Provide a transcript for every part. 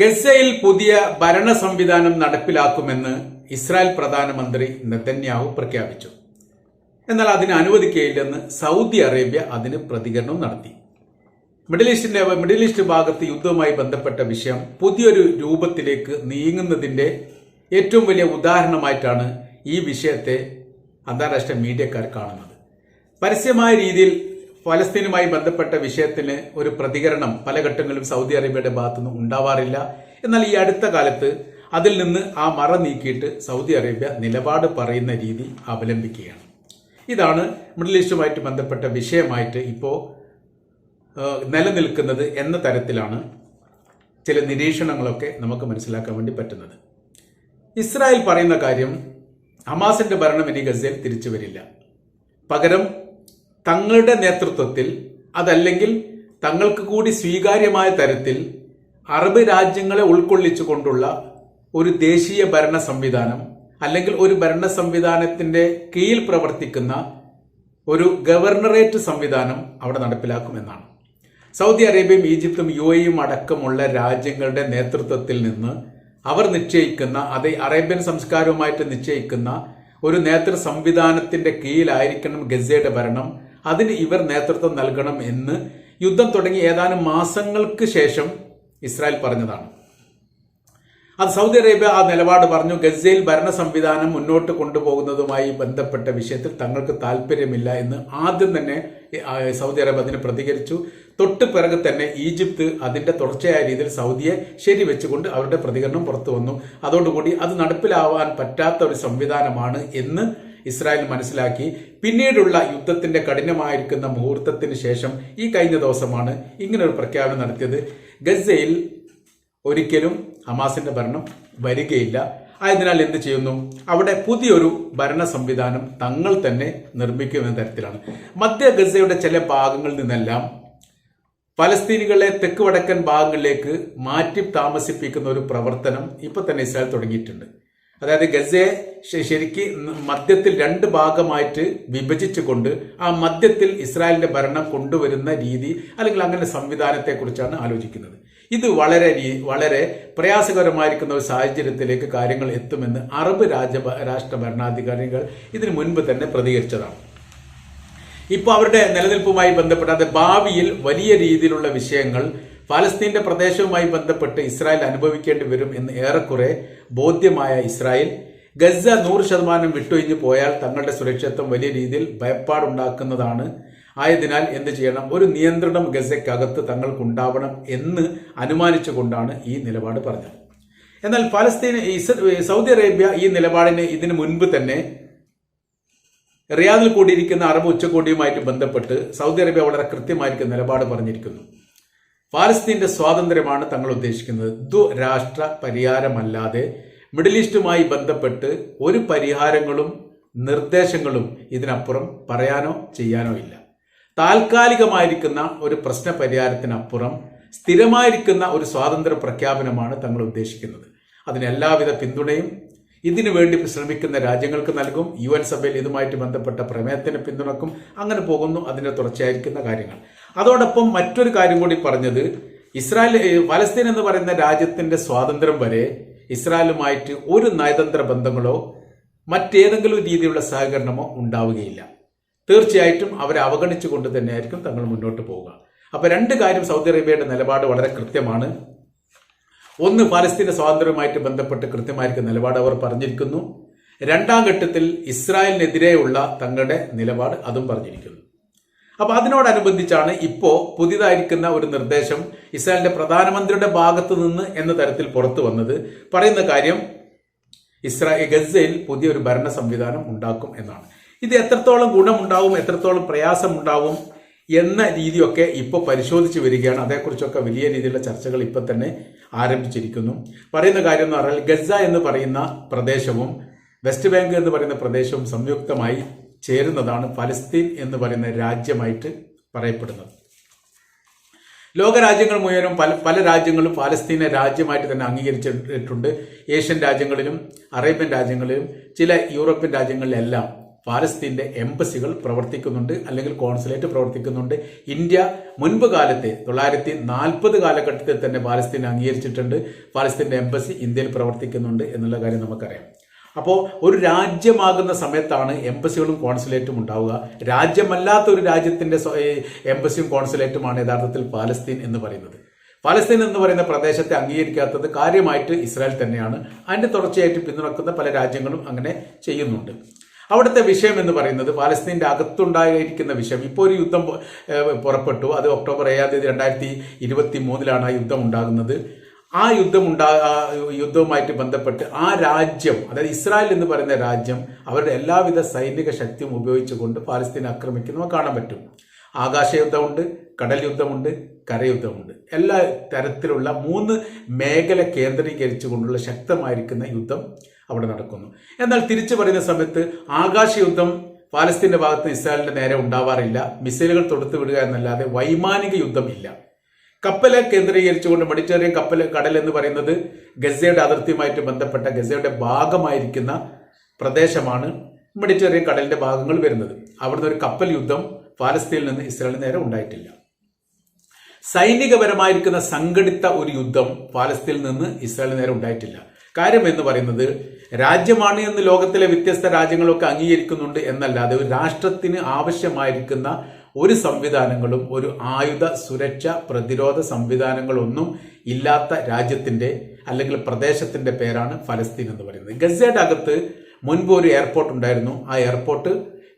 ഗസയിൽ പുതിയ ഭരണ സംവിധാനം നടപ്പിലാക്കുമെന്ന് ഇസ്രായേൽ പ്രധാനമന്ത്രി നെതന്യാഹു പ്രഖ്യാപിച്ചു. എന്നാൽ അതിന് അനുവദിക്കുകയില്ലെന്ന് സൗദി അറേബ്യ അതിന് പ്രതികരണം നടത്തി. മിഡിൽ ഈസ്റ്റിന്റെ മിഡിൽ ഈസ്റ്റ് ഭാഗത്ത് യുദ്ധവുമായി ബന്ധപ്പെട്ട വിഷയം പുതിയൊരു രൂപത്തിലേക്ക് നീങ്ങുന്നതിന്റെ ഏറ്റവും വലിയ ഉദാഹരണമായിട്ടാണ് ഈ വിഷയത്തെ അന്താരാഷ്ട്ര മീഡിയക്കാർ കാണുന്നത്. പരസ്യമായ രീതിയിൽ ഫലസ്തീനുമായി ബന്ധപ്പെട്ട വിഷയത്തിന് ഒരു പ്രതികരണം പല ഘട്ടങ്ങളിലും സൗദി അറേബ്യയുടെ ഭാഗത്തുനിന്ന് ഉണ്ടാവാറില്ല. എന്നാൽ ഈ അടുത്ത കാലത്ത് അതിൽ നിന്ന് ആ മറ നീക്കിയിട്ട് സൗദി അറേബ്യ നിലപാട് പറയുന്ന രീതി അവലംബിക്കുകയാണ്. ഇതാണ് മിഡിൽ ഈസ്റ്റുമായിട്ട് ബന്ധപ്പെട്ട വിഷയമായിട്ട് ഇപ്പോൾ നിലനിൽക്കുന്നത് എന്ന തരത്തിലാണ് ചില നിരീക്ഷണങ്ങളൊക്കെ നമുക്ക് മനസ്സിലാക്കാൻ വേണ്ടി പറ്റുന്നത്. ഇസ്രായേൽ പറയുന്ന കാര്യം ഹമാസിന്റെ ഭരണം ഇനി ഗസയിൽ തിരിച്ചു വരില്ല. പകരം തങ്ങളുടെ നേതൃത്വത്തിൽ അതല്ലെങ്കിൽ തങ്ങൾക്ക് കൂടി സ്വീകാര്യമായ തരത്തിൽ അറബ് രാജ്യങ്ങളെ ഉൾക്കൊള്ളിച്ചുകൊണ്ടുള്ള ഒരു ദേശീയ ഭരണ സംവിധാനം അല്ലെങ്കിൽ ഒരു ഭരണ സംവിധാനത്തിന്റെ കീഴിൽ പ്രവർത്തിക്കുന്ന ഒരു ഗവർണറേറ്റ് സംവിധാനം അവിടെ നടപ്പിലാക്കുമെന്നാണ്. സൗദി അറേബ്യയും ഈജിപ്തും യു എയും അടക്കമുള്ള രാജ്യങ്ങളുടെ നേതൃത്വത്തിൽ നിന്ന് അവർ നിശ്ചയിക്കുന്ന അതേ അറേബ്യൻ സംസ്കാരവുമായിട്ട് നിശ്ചയിക്കുന്ന ഒരു നേതൃ സംവിധാനത്തിന്റെ കീഴിലായിരിക്കണം ഗസയുടെ ഭരണം. അതിന് ഇവർ നേതൃത്വം നൽകണം എന്ന് യുദ്ധം തുടങ്ങി ഏതാനും മാസങ്ങൾക്ക് ശേഷം ഇസ്രായേൽ പറഞ്ഞതാണ്. അത് സൗദി അറേബ്യ ആ നിലപാട് പറഞ്ഞു. ഗസയിൽ ഭരണ സംവിധാനം മുന്നോട്ട് കൊണ്ടുപോകുന്നതുമായി ബന്ധപ്പെട്ട വിഷയത്തിൽ തങ്ങൾക്ക് താല്പര്യമില്ല എന്ന് ആദ്യം തന്നെ സൗദി അറേബ്യ അതിന് പ്രതികരിച്ചു. തൊട്ട് പിറകെ തന്നെ ഈജിപ്ത് അതിന്റെ തുടർച്ചയായ രീതിയിൽ സൗദിയെ ശരിവെച്ചുകൊണ്ട് അവരുടെ പ്രതികരണം പുറത്തു വന്നു. അതോടുകൂടി അത് നടപ്പിലാവാൻ പറ്റാത്ത ഒരു സംവിധാനമാണ് എന്ന് ഇസ്രായേൽ മനസ്സിലാക്കി പിന്നീടുള്ള യുദ്ധത്തിന്റെ കഠിനമായിരിക്കുന്ന മുഹൂർത്തത്തിന് ശേഷം ഈ കഴിഞ്ഞ ദിവസമാണ് ഇങ്ങനെ ഒരു പ്രഖ്യാപനം നടത്തിയത്. ഗസയിൽ ഒരിക്കലും ഹമാസിന്റെ ഭരണം വരികയില്ല. ആയതിനാൽ എന്ത് ചെയ്യുന്നു? അവിടെ പുതിയൊരു ഭരണ സംവിധാനം തങ്ങൾ തന്നെ നിർമ്മിക്കുമെന്ന തരത്തിലാണ്. മധ്യ ഗസയുടെ ചില ഭാഗങ്ങളിൽ നിന്നെല്ലാം ഫലസ്തീനികളെ തെക്ക് വടക്കൻ ഭാഗങ്ങളിലേക്ക് മാറ്റി താമസിപ്പിക്കുന്ന ഒരു പ്രവർത്തനം ഇപ്പൊ തന്നെ ഇസ്രായേൽ തുടങ്ങിയിട്ടുണ്ട്. അതായത് ഗസയെ ശരിക്ക് മധ്യത്തിൽ രണ്ട് ഭാഗമായിട്ട് വിഭജിച്ചുകൊണ്ട് ആ മധ്യത്തിൽ ഇസ്രായേലിന്റെ ഭരണം കൊണ്ടുവരുന്ന രീതി അല്ലെങ്കിൽ അങ്ങനെ സംവിധാനത്തെ കുറിച്ചാണ് ആലോചിക്കുന്നത്. ഇത് വളരെ വളരെ പ്രയാസകരമായിരിക്കുന്ന ഒരു സാഹചര്യത്തിലേക്ക് കാര്യങ്ങൾ എത്തുമെന്ന് അറബ് രാജ രാഷ്ട്ര ഭരണാധികാരികൾ ഇതിനു മുൻപ് തന്നെ പ്രതികരിച്ചതാണ്. ഇപ്പോൾ അവരുടെ നിലനിൽപ്പുമായി ബന്ധപ്പെട്ട ഭാവിയിൽ വലിയ രീതിയിലുള്ള വിഷയങ്ങൾ ഫലസ്തീന്റെ പ്രദേശവുമായി ബന്ധപ്പെട്ട് ഇസ്രായേൽ അനുഭവിക്കേണ്ടി വരും എന്ന് ഏറെക്കുറെ ബോധ്യമായ ഇസ്രായേൽ ഗസ നൂറ് ശതമാനം വിട്ടൊഴിഞ്ഞു പോയാൽ തങ്ങളുടെ സുരക്ഷിതത്വം വലിയ രീതിയിൽ ഭയപ്പാടുണ്ടാക്കുന്നതാണ്. ആയതിനാൽ എന്ത് ചെയ്യണം? ഒരു നിയന്ത്രണം ഗസയ്ക്കകത്ത് തങ്ങൾക്കുണ്ടാവണം എന്ന് അനുമാനിച്ചുകൊണ്ടാണ് ഈ നിലപാട് പറഞ്ഞത്. എന്നാൽ പലസ്തീൻ സൗദി അറേബ്യ ഈ നിലപാടിനെ ഇതിനു മുൻപ് തന്നെ റിയാദിൽ കൂടിയിരിക്കുന്ന അറബ് ഉച്ചകോടിയുമായിട്ട് ബന്ധപ്പെട്ട് സൗദി അറേബ്യ വളരെ കൃത്യമായിരിക്കും നിലപാട് പറഞ്ഞിരിക്കുന്നു. ഫലസ്തീന്റെ സ്വാതന്ത്ര്യമാണ് തങ്ങൾ ഉദ്ദേശിക്കുന്നത്. ദ്വരാഷ്ട്ര പരിഹാരമല്ലാതെ മിഡിൽ ഈസ്റ്റുമായി ബന്ധപ്പെട്ട് ഒരു പരിഹാരങ്ങളും നിർദ്ദേശങ്ങളും ഇതിനപ്പുറം പറയാനോ ചെയ്യാനോ ഇല്ല. താൽക്കാലികമായിരിക്കുന്ന ഒരു പ്രശ്ന പരിഹാരത്തിനപ്പുറം സ്ഥിരമായിരിക്കുന്ന ഒരു സ്വാതന്ത്ര്യ പ്രഖ്യാപനമാണ് തങ്ങൾ ഉദ്ദേശിക്കുന്നത്. അതിന് എല്ലാവിധ പിന്തുണയും ഇതിനു വേണ്ടി ശ്രമിക്കുന്ന രാജ്യങ്ങൾക്ക് നൽകും. യു എൻ സഭയിൽ ഇതുമായിട്ട് ബന്ധപ്പെട്ട പ്രമേയത്തിന് പിന്തുണക്കും. അങ്ങനെ പോകുന്നു. അതിന്റെ തുടർച്ചയായിരിക്കുന്ന കാര്യങ്ങൾ. അതോടൊപ്പം മറ്റൊരു കാര്യം കൂടി പറഞ്ഞത് ഇസ്രായേൽ പലസ്തീൻ എന്ന് പറയുന്ന രാജ്യത്തിന്റെ സ്വാതന്ത്ര്യം വരെ ഇസ്രായേലുമായിട്ട് ഒരു നയതന്ത്ര ബന്ധങ്ങളോ മറ്റേതെങ്കിലും രീതിയിലുള്ള സഹകരണമോ ഉണ്ടാവുകയില്ല. തീർച്ചയായിട്ടും അവരെ അവഗണിച്ചുകൊണ്ട് തന്നെയായിരിക്കും തങ്ങൾ മുന്നോട്ട് പോവുക. അപ്പൊ രണ്ട് കാര്യം സൗദി അറേബ്യയുടെ നിലപാട് വളരെ കൃത്യമാണ്. ഒന്ന് ഫലസ്തീന സ്വാതന്ത്ര്യവുമായിട്ട് ബന്ധപ്പെട്ട് കൃത്യമായിരിക്കും നിലപാട് അവർ പറഞ്ഞിരിക്കുന്നു. രണ്ടാം ഘട്ടത്തിൽ ഇസ്രായേലിനെതിരെയുള്ള തങ്ങളുടെ നിലപാട് അതും പറഞ്ഞിരിക്കുന്നു. അപ്പൊ അതിനോടനുബന്ധിച്ചാണ് ഇപ്പോ പുതിയതായിരിക്കുന്ന ഒരു നിർദ്ദേശം ഇസ്രായേലിന്റെ പ്രധാനമന്ത്രിയുടെ ഭാഗത്ത് നിന്ന് എന്ന തരത്തിൽ പുറത്തു വന്നത്. പറയുന്ന കാര്യം ഇസ്രായേൽ ഗസയിൽ പുതിയൊരു ഭരണ സംവിധാനം ഉണ്ടാക്കും എന്നാണ്. ഇത് എത്രത്തോളം ഗുണമുണ്ടാവും എത്രത്തോളം പ്രയാസമുണ്ടാവും എന്ന രീതിയൊക്കെ ഇപ്പോൾ പരിശോധിച്ച് വരികയാണ്. അതേക്കുറിച്ചൊക്കെ വലിയ രീതിയിലുള്ള ചർച്ചകൾ ഇപ്പൊ തന്നെ ആരംഭിച്ചിരിക്കുന്നു. പറയുന്ന കാര്യം എന്ന് പറഞ്ഞാൽ ഗസ എന്ന് പറയുന്ന പ്രദേശവും വെസ്റ്റ് ബാങ്ക് എന്ന് പറയുന്ന പ്രദേശവും സംയുക്തമായി ചേരുന്നതാണ് ഫലസ്തീൻ എന്ന് പറയുന്ന രാജ്യമായിട്ട് പറയപ്പെടുന്നത്. ലോകരാജ്യങ്ങൾ മുഴുവനും പല പല രാജ്യങ്ങളും പാലസ്തീനെ രാജ്യമായിട്ട് തന്നെ അംഗീകരിച്ചിട്ടുണ്ട്. ഏഷ്യൻ രാജ്യങ്ങളിലും അറേബ്യൻ രാജ്യങ്ങളിലും ചില യൂറോപ്യൻ രാജ്യങ്ങളിലെല്ലാം പാലസ്തീന്റെ എംബസികൾ പ്രവർത്തിക്കുന്നുണ്ട് അല്ലെങ്കിൽ കോൺസുലേറ്റ് പ്രവർത്തിക്കുന്നുണ്ട്. ഇന്ത്യ മുൻപ് കാലത്തെ തൊള്ളായിരത്തി നാൽപ്പത് കാലഘട്ടത്തിൽ തന്നെ പാലസ്തീൻ അംഗീകരിച്ചിട്ടുണ്ട്. പാലസ്തീന്റെ എംബസി ഇന്ത്യയിൽ പ്രവർത്തിക്കുന്നുണ്ട് എന്നുള്ള കാര്യം നമുക്കറിയാം. അപ്പോൾ ഒരു രാജ്യമാകുന്ന സമയത്താണ് എംബസികളും കോൺസുലേറ്റും ഉണ്ടാവുക. രാജ്യമല്ലാത്ത ഒരു രാജ്യത്തിന്റെ എംബസിയും കോൺസുലേറ്റുമാണ് യഥാർത്ഥത്തിൽ പാലസ്തീൻ എന്ന് പറയുന്നത്. പാലസ്തീൻ എന്ന് പറയുന്ന പ്രദേശത്തെ അംഗീകരിക്കാത്തത് കാര്യമായിട്ട് ഇസ്രായേൽ തന്നെയാണ്. അതിന്റെ തുടർച്ചയായിട്ട് പിന്തുണക്കുന്ന പല രാജ്യങ്ങളും അങ്ങനെ ചെയ്യുന്നുണ്ട്. അവിടുത്തെ വിഷയം എന്ന് പറയുന്നത് പാലസ്തീന്റെ അകത്തുണ്ടായിരിക്കുന്ന വിഷയം. ഇപ്പോൾ ഒരു യുദ്ധം പുറപ്പെട്ടു. അത് ഒക്ടോബർ ഏഴാം തീയതി രണ്ടായിരത്തി ഇരുപത്തി മൂന്നിലാണ് ആ യുദ്ധം ഉണ്ടാകുന്നത്. ആ യുദ്ധം ഉണ്ടാ യുദ്ധവുമായിട്ട് ബന്ധപ്പെട്ട് ആ രാജ്യം അതായത് ഇസ്രായേൽ എന്ന് പറയുന്ന രാജ്യം അവരുടെ എല്ലാവിധ സൈനിക ശക്തിയും ഉപയോഗിച്ചുകൊണ്ട് പാലസ്തീനെ ആക്രമിക്കുന്നത് കാണാൻ പറ്റും. ആകാശ യുദ്ധമുണ്ട് കടൽ യുദ്ധമുണ്ട് കരയുദ്ധമുണ്ട്. എല്ലാ തരത്തിലുള്ള മൂന്ന് മേഖല കേന്ദ്രീകരിച്ചുകൊണ്ടുള്ള ശക്തമായിരിക്കുന്ന യുദ്ധം അവിടെ നടക്കുന്നു. എന്നാൽ തിരിച്ചു പറയുന്ന സമയത്ത് ആകാശ യുദ്ധം പാലസ്തീന്റെ ഭാഗത്ത് ഇസ്രായേലിന്റെ നേരെ ഉണ്ടാവാറില്ല. മിസൈലുകൾ തൊടുത്തു വിടുക എന്നല്ലാതെ വൈമാനിക യുദ്ധം ഇല്ല. കപ്പലെ കേന്ദ്രീകരിച്ചുകൊണ്ട് മെഡിറ്ററേനിയൻ കപ്പൽ കടൽ എന്ന് പറയുന്നത് ഗസയുടെ അതിർത്തിയുമായിട്ട് ബന്ധപ്പെട്ട ഗസയുടെ ഭാഗമായിരിക്കുന്ന പ്രദേശമാണ് മെഡിറ്ററേനിയൻ കടലിന്റെ ഭാഗങ്ങൾ വരുന്നത്. അവിടുന്ന് ഒരു കപ്പൽ യുദ്ധം പാലസ്തീനിൽ നിന്ന് ഇസ്രായേലിന് നേരെ ഉണ്ടായിട്ടില്ല. സൈനികപരമായിരിക്കുന്ന സംഘടിത ഒരു യുദ്ധം പാലസ്തീനിൽ നിന്ന് ഇസ്രായേലിന് നേരെ ഉണ്ടായിട്ടില്ല. കാര്യം എന്ന് പറയുന്നത് രാജ്യമാണ് എന്ന് ലോകത്തിലെ വ്യത്യസ്ത രാജ്യങ്ങളൊക്കെ അംഗീകരിക്കുന്നുണ്ട് എന്നല്ലാതെ ഒരു രാഷ്ട്രത്തിന് ആവശ്യമായിരിക്കുന്ന ഒരു സംവിധാനങ്ങളും ഒരു ആയുധ സുരക്ഷ പ്രതിരോധ സംവിധാനങ്ങളൊന്നും ഇല്ലാത്ത രാജ്യത്തിന്റെ അല്ലെങ്കിൽ പ്രദേശത്തിന്റെ പേരാണ് ഫലസ്തീൻ എന്ന് പറയുന്നത്. ഗസയുടെ അകത്ത് മുൻപ് ഒരു എയർപോർട്ട് ഉണ്ടായിരുന്നു. ആ എയർപോർട്ട്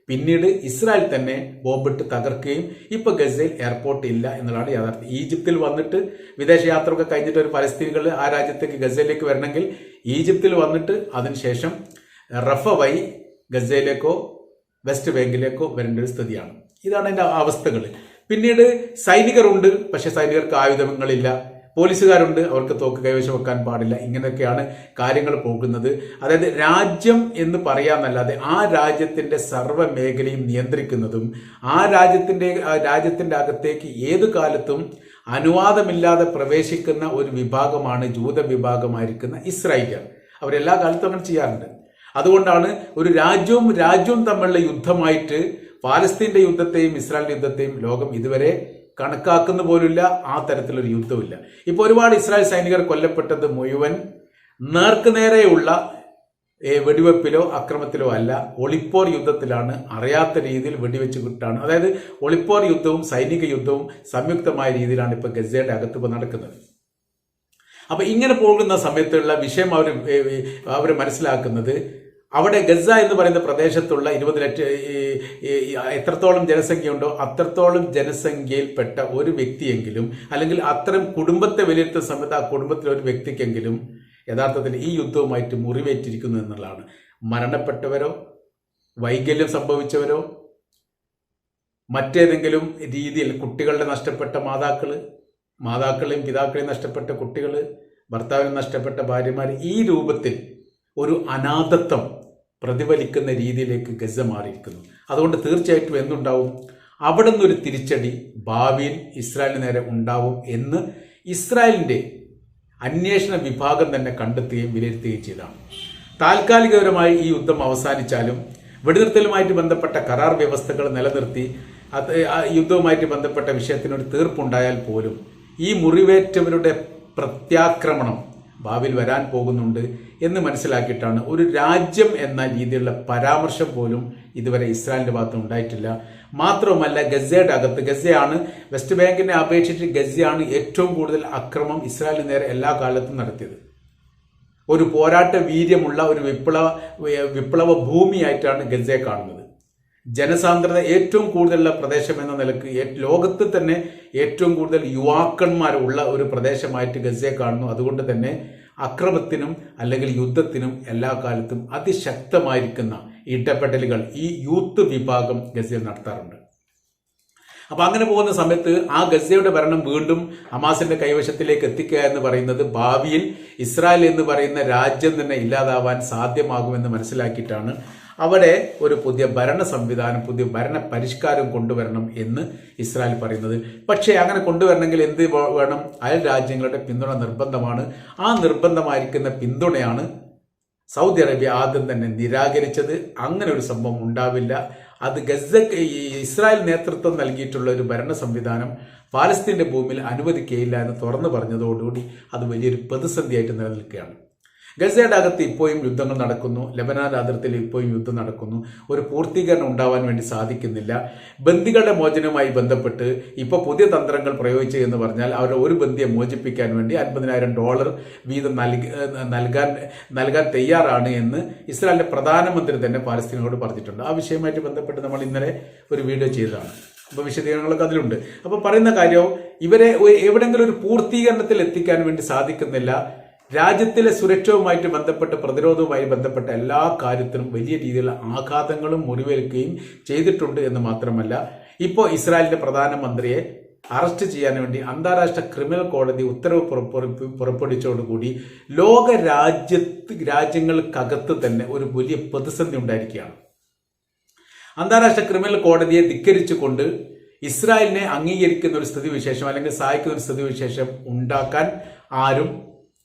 പിന്നീട് ഇസ്രായേൽ തന്നെ ബോംബിട്ട് തകർക്കുകയും ഇപ്പൊ ഗസയിൽ എയർപോർട്ട് ഇല്ല എന്നുള്ളതാണ് യാഥാർത്ഥ്യം. ഈജിപ്തിൽ വന്നിട്ട് വിദേശയാത്രയൊക്കെ കഴിഞ്ഞിട്ട് ഒരു പലസ്തീനികൾ ആ രാജ്യത്തേക്ക് ഗസയിലേക്ക് വരണമെങ്കിൽ ഈജിപ്തിൽ വന്നിട്ട് അതിനുശേഷം റഫ വഴി ഗസയിലേക്കോ വെസ്റ്റ് ബാങ്കിലേക്കോ വരേണ്ട ഒരു സ്ഥിതിയാണ്. ഇതാണ് അതിന്റെ അവസ്ഥകൾ. പിന്നീട് സൈനികരുണ്ട് പക്ഷേ സൈനികർക്ക് ആയുധങ്ങളില്ല. പോലീസുകാരുണ്ട് അവർക്ക് തോക്ക് കൈവശം വെക്കാൻ പാടില്ല. ഇങ്ങനെയൊക്കെയാണ് കാര്യങ്ങൾ പോകുന്നത്. അതായത് രാജ്യം എന്ന് പറയാമെന്നല്ലാതെ ആ രാജ്യത്തിന്റെ സർവ മേഖലയും നിയന്ത്രിക്കുന്നതും ആ രാജ്യത്തിന്റെ രാജ്യത്തിന്റെ അകത്തേക്ക് ഏത് കാലത്തും അനുവാദമില്ലാതെ പ്രവേശിക്കുന്ന ഒരു വിഭാഗമാണ് ജൂത വിഭാഗമായിരിക്കുന്ന ഇസ്രായേൽ. അവരെല്ലാ കാലത്തും അങ്ങനെ ചെയ്യാറുണ്ട്. അതുകൊണ്ടാണ് ഒരു രാജ്യവും രാജ്യവും തമ്മിലുള്ള യുദ്ധമായിട്ട് പാലസ്തീന്റെ യുദ്ധത്തെയും ഇസ്രായേൽ യുദ്ധത്തെയും ലോകം ഇതുവരെ കണക്കാക്കുന്ന പോലുമില്ല ആ തരത്തിലൊരു യുദ്ധമില്ല ഇപ്പൊ ഒരുപാട് ഇസ്രായേൽ സൈനികർ കൊല്ലപ്പെട്ടത് മുഴുവൻ നേർക്കുനേരെയുള്ള വെടിവെപ്പിലോ അക്രമത്തിലോ അല്ല ഒളിപ്പോർ യുദ്ധത്തിലാണ് അറിയാത്ത രീതിയിൽ വെടിവെച്ച് കിട്ടാണ് അതായത് ഒളിപ്പോർ യുദ്ധവും സൈനിക യുദ്ധവും സംയുക്തമായ രീതിയിലാണ് ഇപ്പൊ ഗസയുടെ അകത്ത് നടക്കുന്നത്. അപ്പൊ ഇങ്ങനെ പോകുന്ന സമയത്തുള്ള വിഷയം അവർ അവർ മനസ്സിലാക്കുന്നത് അവിടെ ഗസ എന്ന് പറയുന്ന പ്രദേശത്തുള്ള ഇരുപത് ലക്ഷം എത്രത്തോളം ജനസംഖ്യയുണ്ടോ അത്രത്തോളം ജനസംഖ്യയിൽപ്പെട്ട ഒരു വ്യക്തിയെങ്കിലും അല്ലെങ്കിൽ അത്തരം കുടുംബത്തെ വിലയിരുത്തുന്ന സമയത്ത് ആ കുടുംബത്തിലെ ഒരു വ്യക്തിക്കെങ്കിലും യഥാർത്ഥത്തിൽ ഈ യുദ്ധവുമായിട്ട് മുറിവേറ്റിരിക്കുന്നു എന്നുള്ളതാണ്. മരണപ്പെട്ടവരോ വൈകല്യം സംഭവിച്ചവരോ മറ്റേതെങ്കിലും രീതിയിൽ കുട്ടികളുടെ നഷ്ടപ്പെട്ട മാതാക്കൾ മാതാക്കളെയും പിതാക്കളെയും നഷ്ടപ്പെട്ട കുട്ടികൾ ഭർത്താവിനെ നഷ്ടപ്പെട്ട ഭാര്യമാർ ഈ രൂപത്തിൽ ഒരു അനാഥത്വം പ്രതിഫലിക്കുന്ന രീതിയിലേക്ക് ഗസ മാറിയിരിക്കുന്നു. അതുകൊണ്ട് തീർച്ചയായിട്ടും എന്തുണ്ടാവും? അവിടെ നിന്നൊരു തിരിച്ചടി ഭാവിയിൽ ഇസ്രായേലിന് നേരെ ഉണ്ടാവും എന്ന് ഇസ്രായേലിന്റെ അന്വേഷണ വിഭാഗം തന്നെ കണ്ടെത്തുകയും വിലയിരുത്തുകയും ചെയ്തതാണ് താൽക്കാലികപരമായി ഈ യുദ്ധം അവസാനിച്ചാലും വെടിനിർത്തലുമായിട്ട് ബന്ധപ്പെട്ട കരാർ വ്യവസ്ഥകൾ നിലനിർത്തി അത് യുദ്ധവുമായിട്ട് ബന്ധപ്പെട്ട വിഷയത്തിനൊരു തീർപ്പുണ്ടായാൽ പോലും ഈ മുറിവേറ്റവരുടെ പ്രത്യാക്രമണം ഭാവിയിൽ വരാൻ പോകുന്നുണ്ട് എന്ന് മനസ്സിലാക്കിയിട്ടാണ് ഒരു രാജ്യം എന്ന രീതിയിലുള്ള പരാമർശം പോലും ഇതുവരെ ഇസ്രായേലിന്റെ ഭാഗത്ത് ഉണ്ടായിട്ടില്ല. മാത്രവുമല്ല ഗസയുടെ അകത്ത് ഗസയാണ് വെസ്റ്റ് ബാങ്കിനെ അപേക്ഷിച്ച് ഗസയാണ് ഏറ്റവും കൂടുതൽ അക്രമം ഇസ്രായേലിന് നേരെ എല്ലാ കാലത്തും നടത്തിയത്. ഒരു പോരാട്ട വീര്യമുള്ള ഒരു വിപ്ലവ വിപ്ലവ ഭൂമിയായിട്ടാണ് ഗസയെ കാണുന്നത്. ജനസാന്ദ്രത ഏറ്റവും കൂടുതലുള്ള പ്രദേശം എന്ന നിലയ്ക്ക് ലോകത്ത് തന്നെ ഏറ്റവും കൂടുതൽ യുവാക്കന്മാരുള്ള ഒരു പ്രദേശമായിട്ട് ഗസയെ കാണുന്നു. അതുകൊണ്ട് തന്നെ അക്രമത്തിനും അല്ലെങ്കിൽ യുദ്ധത്തിനും എല്ലാ കാലത്തും അതിശക്തമായിരിക്കുന്ന ഇടപെടലുകൾ ഈ യൂത്ത് വിഭാഗം ഗസയിൽ നടത്താറുണ്ട്. അപ്പൊ അങ്ങനെ പോകുന്ന സമയത്ത് ആ ഗസയുടെ ഭരണം വീണ്ടും ഹമാസിന്റെ കൈവശത്തിലേക്ക് എത്തിക്കുക എന്ന് പറയുന്നത് ഭാവിയിൽ ഇസ്രായേൽ എന്ന് പറയുന്ന രാജ്യം തന്നെ ഇല്ലാതാവാൻ സാധ്യമാകുമെന്ന് മനസ്സിലാക്കിയിട്ടാണ് അവിടെ ഒരു പുതിയ ഭരണ സംവിധാനം പുതിയ ഭരണ പരിഷ്കാരം കൊണ്ടുവരണം എന്ന് ഇസ്രായേൽ പറയുന്നത്. പക്ഷേ അങ്ങനെ കൊണ്ടുവരണമെങ്കിൽ എന്ത് വേണം? അയൽ രാജ്യങ്ങളുടെ പിന്തുണ നിർബന്ധമാണ്. ആ നിർബന്ധമായിരിക്കുന്ന പിന്തുണയാണ് സൗദി അറേബ്യ ആദ്യം തന്നെ നിരാകരിച്ചത്. അങ്ങനെ ഒരു സംഭവം ഉണ്ടാവില്ല. അത് ഗസ ഇസ്രായേൽ നേതൃത്വം നൽകിയിട്ടുള്ള ഒരു ഭരണ സംവിധാനം പാലസ്തീന്റെ ഭൂമിയിൽ അനുവദിക്കുകയില്ല എന്ന് തുറന്നു പറഞ്ഞതോടുകൂടി അത് വലിയൊരു പ്രതിസന്ധിയായിട്ട് നിലനിൽക്കുകയാണ്. ഗസയുടെ അകത്ത് ഇപ്പോഴും യുദ്ധങ്ങൾ നടക്കുന്നു ലബനാൻ അതിർത്തിയിൽ ഇപ്പോഴും യുദ്ധം നടക്കുന്നു. ഒരു പൂർത്തീകരണം ഉണ്ടാവാൻ വേണ്ടി സാധിക്കുന്നില്ല. ബന്ദികളുടെ മോചനവുമായി ബന്ധപ്പെട്ട് ഇപ്പോൾ പുതിയ തന്ത്രങ്ങൾ പ്രയോഗിച്ചു എന്ന് പറഞ്ഞാൽ അവരുടെ ഒരു ബന്ധിയെ മോചിപ്പിക്കാൻ വേണ്ടി അൻപതിനായിരം ഡോളർ വീതം നൽകി നൽകാൻ നൽകാൻ തയ്യാറാണ് എന്ന് ഇസ്രായേലിന്റെ പ്രധാനമന്ത്രി തന്നെ പാലസ്തീനോട് പറഞ്ഞിട്ടുണ്ട്. ആ വിഷയവുമായിട്ട് ബന്ധപ്പെട്ട് നമ്മൾ ഇന്നലെ ഒരു വീഡിയോ ചെയ്തതാണ്. അപ്പോൾ വിശദീകരണങ്ങളൊക്കെ അതിലുണ്ട്. അപ്പോൾ പറയുന്ന കാര്യവും ഇവരെ എവിടെയെങ്കിലും ഒരു പൂർത്തീകരണത്തിൽ എത്തിക്കാൻ വേണ്ടി സാധിക്കുന്നില്ല. രാജ്യത്തിലെ സുരക്ഷയുമായിട്ട് ബന്ധപ്പെട്ട് പ്രതിരോധവുമായി ബന്ധപ്പെട്ട എല്ലാ കാര്യത്തിലും വലിയ രീതിയിലുള്ള ആഘാതങ്ങളും മുറിവേൽക്കുകയും ചെയ്തിട്ടുണ്ട് എന്ന് മാത്രമല്ല ഇപ്പോൾ ഇസ്രായേലിന്റെ പ്രധാനമന്ത്രിയെ അറസ്റ്റ് ചെയ്യാൻ വേണ്ടി അന്താരാഷ്ട്ര ക്രിമിനൽ കോടതി ഉത്തരവ് പുറപ്പെടുവിച്ചതോടുകൂടി ലോക രാജ്യത്ത് രാജ്യങ്ങൾക്കകത്ത് തന്നെ ഒരു വലിയ പ്രതിസന്ധി ഉണ്ടായിരിക്കുകയാണ്. അന്താരാഷ്ട്ര ക്രിമിനൽ കോടതിയെ ധിക്കരിച്ചുകൊണ്ട് ഇസ്രായേലിനെ അംഗീകരിക്കുന്ന ഒരു സ്ഥിതിവിശേഷം അല്ലെങ്കിൽ സഹായിക്കുന്ന ഒരു സ്ഥിതിവിശേഷം ഉണ്ടാക്കാൻ ആരും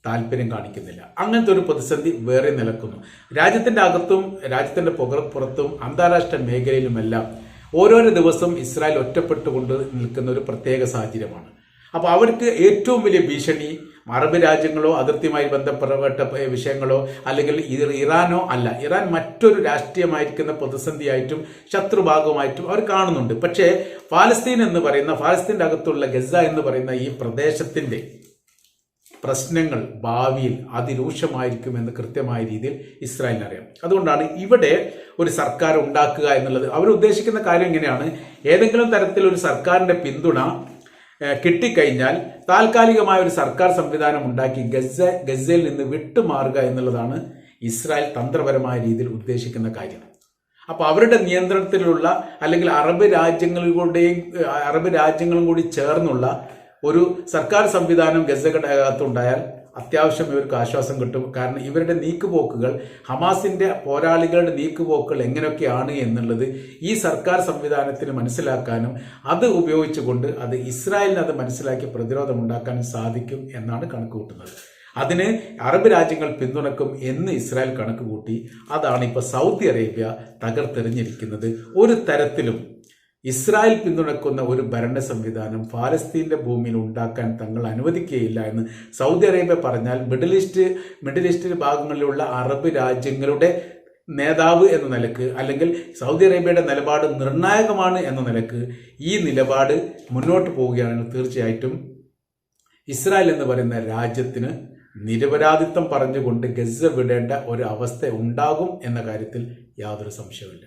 താല്പര്യം കാണിക്കുന്നില്ല. അങ്ങനത്തെ ഒരു പ്രതിസന്ധി വേറെ നിലക്കുന്നു. രാജ്യത്തിന്റെ അകത്തും രാജ്യത്തിന്റെ പുക പുറത്തും അന്താരാഷ്ട്ര മേഖലയിലുമെല്ലാം ഓരോരോ ദിവസം ഇസ്രായേൽ ഒറ്റപ്പെട്ടുകൊണ്ട് നിൽക്കുന്ന ഒരു പ്രത്യേക സാഹചര്യമാണ്. അപ്പോൾ അവർക്ക് ഏറ്റവും വലിയ ഭീഷണി അറബ് രാജ്യങ്ങളോ അതിർത്തിയുമായി ബന്ധപ്പെട്ട വിഷയങ്ങളോ അല്ലെങ്കിൽ ഇറാനോ അല്ല. ഇറാൻ മറ്റൊരു രാഷ്ട്രീയമായിരിക്കുന്ന പ്രതിസന്ധിയായിട്ടും ശത്രുഭാഗമായിട്ടും അവർ കാണുന്നുണ്ട്. പക്ഷേ ഫാലസ്തീൻ എന്ന് പറയുന്ന ഫാലസ്തീന്റെ അകത്തുള്ള ഗസ എന്ന് പറയുന്ന ഈ പ്രദേശത്തിന്റെ പ്രശ്നങ്ങൾ ഭാവിയിൽ അതിരൂക്ഷമായിരിക്കുമെന്ന് കൃത്യമായ രീതിയിൽ ഇസ്രായേലിന് അറിയാം അതുകൊണ്ടാണ് ഇവിടെ ഒരു സർക്കാർ ഉണ്ടാക്കുക എന്നുള്ളത്. അവർ ഉദ്ദേശിക്കുന്ന കാര്യം ഇങ്ങനെയാണ്. ഏതെങ്കിലും തരത്തിൽ ഒരു സർക്കാരിന്റെ പിന്തുണ കിട്ടിക്കഴിഞ്ഞാൽ താൽക്കാലികമായ ഒരു സർക്കാർ സംവിധാനം ഉണ്ടാക്കി ഗസ ഗസയിൽ നിന്ന് വിട്ടുമാറുക എന്നുള്ളതാണ് ഇസ്രായേൽ തന്ത്രപരമായ രീതിയിൽ ഉദ്ദേശിക്കുന്ന കാര്യം. അപ്പോൾ അവരുടെ നിയന്ത്രണത്തിലുള്ള അല്ലെങ്കിൽ അറബ് രാജ്യങ്ങളുടെയും അറബ് രാജ്യങ്ങളും കൂടി ചേർന്നുള്ള ഒരു സർക്കാർ സംവിധാനം ഗസയുടെ അകത്തുണ്ടായാൽ അത്യാവശ്യം ഇവർക്ക് ആശ്വാസം കിട്ടും. കാരണം ഇവരുടെ നീക്കുപോക്കുകൾ ഹമാസിന്റെ പോരാളികളുടെ നീക്കുപോക്കുകൾ എങ്ങനെയൊക്കെയാണ് എന്നുള്ളത് ഈ സർക്കാർ സംവിധാനത്തിന് മനസ്സിലാക്കാനും അത് ഉപയോഗിച്ചുകൊണ്ട് അത് ഇസ്രായേലിന് അത് മനസ്സിലാക്കി പ്രതിരോധം ഉണ്ടാക്കാനും സാധിക്കും എന്നാണ് കണക്ക് അതിന് അറബ് രാജ്യങ്ങൾ പിന്തുണക്കും എന്ന് ഇസ്രായേൽ കണക്ക് കൂട്ടി അതാണ് ഇപ്പോൾ സൗദി അറേബ്യ തകർത്തെറിഞ്ഞിരിക്കുന്നത്. ഒരു തരത്തിലും ഇസ്രായേൽ പിന്തുണക്കുന്ന ഒരു ഭരണ സംവിധാനം ഫാലസ്തീന്റെ ഭൂമിയിൽ ഉണ്ടാക്കാൻ തങ്ങൾ അനുവദിക്കുകയില്ല എന്ന് സൗദി അറേബ്യ പറഞ്ഞാൽ മിഡിൽ ഈസ്റ്റ് മിഡിൽ ഈസ്റ്റ് ഭാഗങ്ങളിലുള്ള അറബ് രാജ്യങ്ങളുടെ നേതാവ് എന്ന നിലയ്ക്ക് അല്ലെങ്കിൽ സൗദി അറേബ്യയുടെ നിലപാട് നിർണായകമാണ് എന്ന നിലയ്ക്ക് ഈ നിലപാട് മുന്നോട്ട് പോവുകയാണെങ്കിൽ തീർച്ചയായിട്ടും ഇസ്രായേൽ എന്ന് പറയുന്ന രാജ്യത്തിന് നിരപരാധിത്വം പറഞ്ഞുകൊണ്ട് ഗസ വിടേണ്ട ഒരു അവസ്ഥ ഉണ്ടാകും എന്ന കാര്യത്തിൽ യാതൊരു സംശയവുമില്ല.